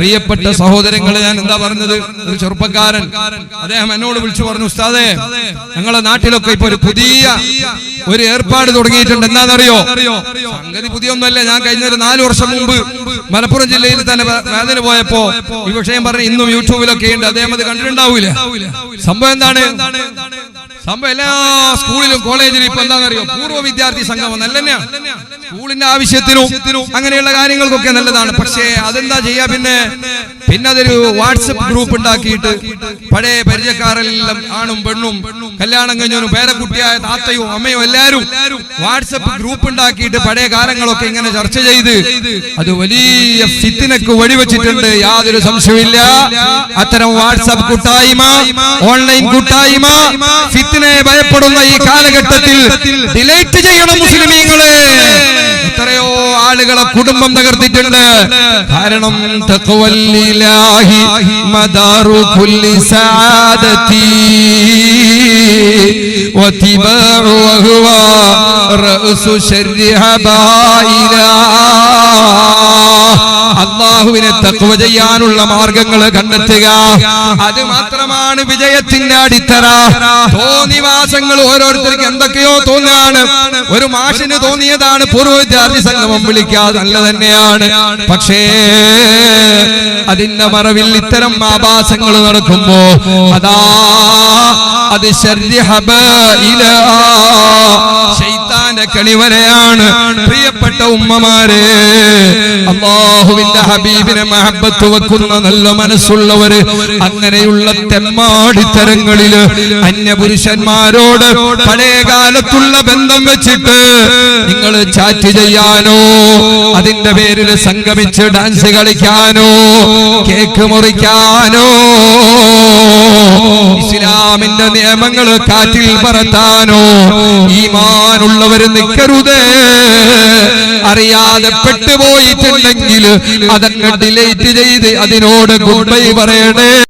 പ്രിയപ്പെട്ട സഹോദരങ്ങളെ ഞാൻ എന്താ പറഞ്ഞത്? ഒരു ചെറുപ്പക്കാരൻ. അദ്ദേഹം എന്നോട് വിളിച്ചു പറഞ്ഞു ഉസ്താദേ ഞങ്ങളെ നാട്ടിലൊക്കെ ഇപ്പൊ ഒരു പുതിയ ഒരു ഏർപ്പാട് തുടങ്ങിയിട്ടുണ്ട്. എന്താണെന്നറിയോ? സംഗതി പുതിയൊന്നുമല്ല. ഞാൻ കഴിഞ്ഞ ഒരു നാല് വർഷം മുമ്പ് മലപ്പുറം ജില്ലയിൽ തന്നെ വേദന പോയപ്പോ ഈ വിഷയം പറഞ്ഞ് ഇന്നും യൂട്യൂബിലൊക്കെ ഉണ്ട്. അദ്ദേഹം അത് കണ്ടിട്ടുണ്ടാവൂല. സംഭവം എന്താണ്? സംഭവം എല്ലാ സ്കൂളിലും കോളേജിലും ഇപ്പൊ എന്താണെന്നറിയോ? പൂർവ വിദ്യാർത്ഥി സംഗമം നല്ല സ്കൂളിന്റെ ആവശ്യത്തിനും അങ്ങനെയുള്ള കാര്യങ്ങൾക്കൊക്കെ നല്ലതാണ്. പക്ഷേ അതെന്താ ചെയ്യാ പിന്നെ? പിന്നെ അതൊരു വാട്സപ്പ് ഗ്രൂപ്പ് ഉണ്ടാക്കിയിട്ട് പഴയ പരിചയക്കാരെല്ലാം ആണും പെണ്ണും കല്യാണം കഴിഞ്ഞവനും പേരക്കുട്ടിയായ താത്തയും അമ്മയും എല്ലാരും വാട്സപ്പ് ഗ്രൂപ്പ് ഉണ്ടാക്കിയിട്ട് പഴയ കാലങ്ങളൊക്കെ ഇങ്ങനെ ചർച്ച ചെയ്ത് അത് വലിയ ഫിത്തിനക്ക് വഴിവെച്ചിട്ടുണ്ട് യാതൊരു സംശയമില്ല അത്തരം വാട്സപ്പ് കൂട്ടായ്മ ഓൺലൈൻ കൂട്ടായ്മ ഫിത്തിനെ ഭയപ്പെടുന്ന ഈ കാലഘട്ടത്തിൽ ഡിലൈറ്റ് ചെയ്യണം മുസ്ലിമീങ്ങളെ. എത്രയോ ആളുകളെ കുടുംബം തകർത്തിട്ടുണ്ട്. കാരണം മദാറു കുല്ലി സആദതി واتباع وهو رأس شر حبائلها അള്ളാഹുവിനെ തക്കുവ ചെയ്യാനുള്ള മാർഗങ്ങൾ കണ്ടെത്തുക. അത് മാത്രമാണ് വിജയത്തിന്റെ അടിത്തറ. തോന്നിവാസങ്ങൾ ഓരോരുത്തർക്ക് എന്തൊക്കെയോ തോന്നുകയാണ് ഒരു മാഷിന് തോന്നിയതാണ് പൂർവ വിദ്യാർത്ഥി സംഗമം വിളിക്കാതെ നല്ല തന്നെയാണ്. പക്ഷേ അതിന്റെ മറവിൽ ഇത്തരം ആഭാസങ്ങൾ നടക്കുമ്പോ അതാ അത് ശരി. ശൈത്താന്റെ കണിവരയാണ് പ്രിയപ്പെട്ട ഉമ്മമാരെ അള്ളാഹുവിന്റെ ഹബീബിനെ മഹബത്ത് വെക്കുന്ന നല്ല മനസ്സുള്ളവര് അങ്ങനെയുള്ള തെമ്മാടിത്തരങ്ങളിൽ അന്യപുരുഷന്മാരോട് പഴയ കാലത്തുള്ള ബന്ധം വെച്ചിട്ട് നിങ്ങൾ ചാറ്റ് ചെയ്യാനോ അതിന്റെ പേരിൽ സംഗമിച്ച് ഡാൻസ് കളിക്കാനോ കേക്ക് മുറിക്കാനോ ഇസ്ലാമിന്റെ നിയമങ്ങൾ കാറ്റിൽ പറത്താനോ ഈമാനുള്ളവർ നിൽക്കരുതേ അറിയാതെ പെട്ടുപോയിട്ടുണ്ടെങ്കിൽ അതങ്ങ് ഡിലേറ്റ് ചെയ്ത് അതിനോട് ഗുഡ് ബൈ പറയണേ.